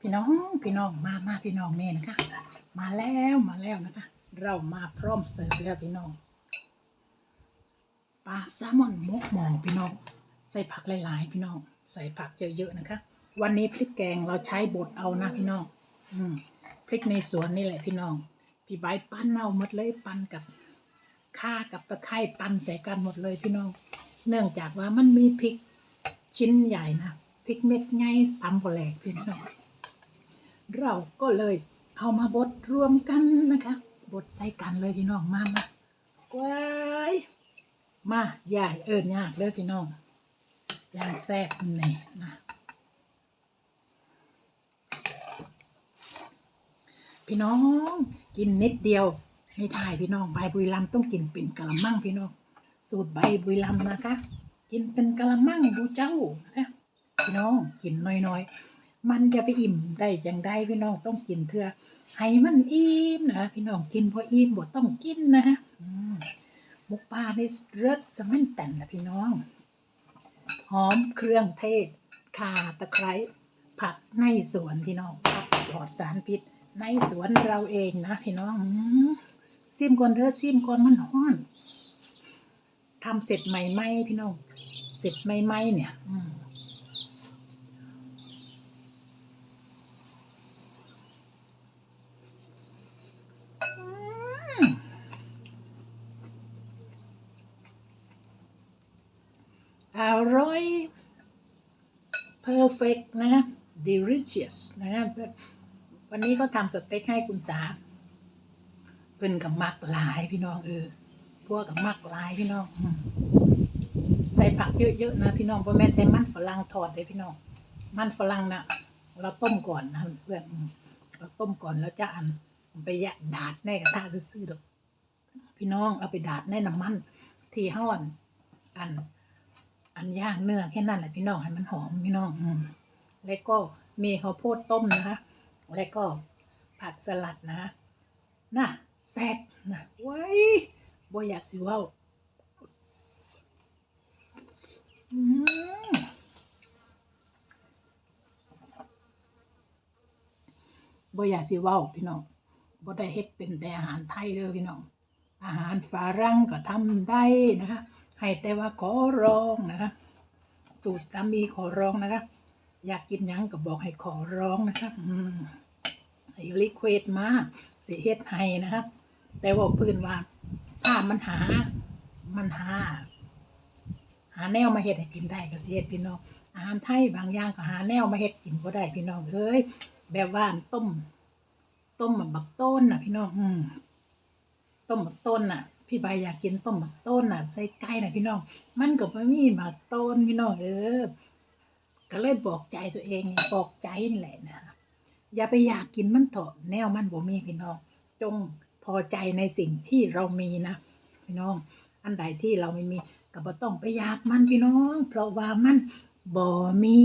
พี่น้องพี่น้องมามาพี่น้องเนี่นะคะ มาแล้วมาแล้วนะคะ เรามาพร้อมเสิร์ฟแล้วพี่น้องปลาแซลมอนมกหมอพี่น้อง ใส่ผักหลาย ๆ พี่น้อง ใส่ผักเยอะ ๆ นะคะ วันนี้พริกแกงเราใช้บดเอานะพี่น้อง อืมพริกในสวนนี่แหละพี่น้อง พี่ใบปั้นเอาหมดเลยปั้นกับข่ากับตะไคร้ปั้นใส่กันหมดเลยพี่น้อง เนื่องจากว่ามันมีพริกชิ้นใหญ่นะพริกเม็ดไงตำบแหลกพี่น้อง เราก็เลยเอามาบดรวมกันนะคะ บดใส่กันเลยพี่น้องมามาว้ายมาใหญ่เอิญยากเลยพี่น้องอย่างแซ่บนี่นะพี่น้องกินนิดเดียวไม่ได้พี่น้องใบบุยลำต้องกินเป็นกะละมังพี่น้อง สูตรใบบุยลำนะคะ กินเป็นกะละมังดูเจ้านะคะพี่น้องกินน้อยๆ มันจะไปอิ่มได้อย่างไรพี่น้องต้องกินเถื่อให้มันอิ่มนะพี่น้องกินพออิ่มบ่ต้องกินนะมุกปลาในเลิศสมันแต่นนะพี่น้อง หอมเครื่องเทศข่าตะไคร้ผักในสวนพี่น้องผักปลอดสารพิษ ในสวนเราเองนะพี่น้องซิมก่อนเด้อซิมก่อนมันห้อนทำเสร็จใหม่ๆพี่น้อง เสร็จใหม่ๆเนี่ย อร่อย perfect นะ delicious นะวันนี้ก็ทำสเต็กให้คุณสาเพิ่นกับมักหลายพี่น้องเออพวกกับมักหลายพี่น้อง ใส่ผักเยอะๆนะพี่น้องเพราะแม่แต่มันฝรั่งทอดเลยพี่น้อง มันฝรั่งนะเราต้มก่อนนะเพื่อนเราต้มก่อนแล้วจะอันไปยะดาดในกระทะซื่อๆดอกพี่น้องเอาไปดาดในน้ำมัน ที่ห้อนอัน อันย่างเนื้อแค่นั้นแหละพี่น้องให้มันหอมพี่น้องอืมแล้วก็มีข้าวโพดต้มนะคะแล้วก็ผักสลัดนะน่ะแซ่บนะไว้ยบ่อยากสิว่าอืมบ่อยากสิว่าพี่น้องบ่ได้เฮ็ดเป็นแต่อาหารไทยเด้อพี่น้อง อาหารฝรั่งก็ทำได้นะคะ ให้แต่ว่าขอร้องนะคะตูดสามีขอร้องนะคะ อยากกินยังก็บอกให้ขอร้องนะคะอืมให้รีเควสมาสิเฮ็ดให้นะคะแต่ว่าพื้นว่าถ้ามันหา มันหา หาแนวมาเฮ็ดให้กินได้ก็สิเฮ็ดพี่น้องอาหารไทยบางอย่างก็หาแนวมาเฮ็ดกินบ่ได้พี่น้องเอ้ยแบบว่าต้ม ต้มแบบบักต้นน่ะ พี่น้องอืมต้มบักต้นน่ะ พี่ใบอยากกินต้มบักต้นน่ะใส่ไก่น่ะพี่น้อง มันก็บ่มีบักต้นพี่น้องเออ ก็เลยบอกใจตัวเองนี่บอกใจนี่แหละนะอย่าไปอยากกินมันเถอะแนวมันบ่มีพี่น้อง จงพอใจในสิ่งที่เรามีนะพี่น้อง อันใดที่เราไม่มีก็บ่ต้องไปอยากมันพี่น้อง เพราะว่ามันบ่มี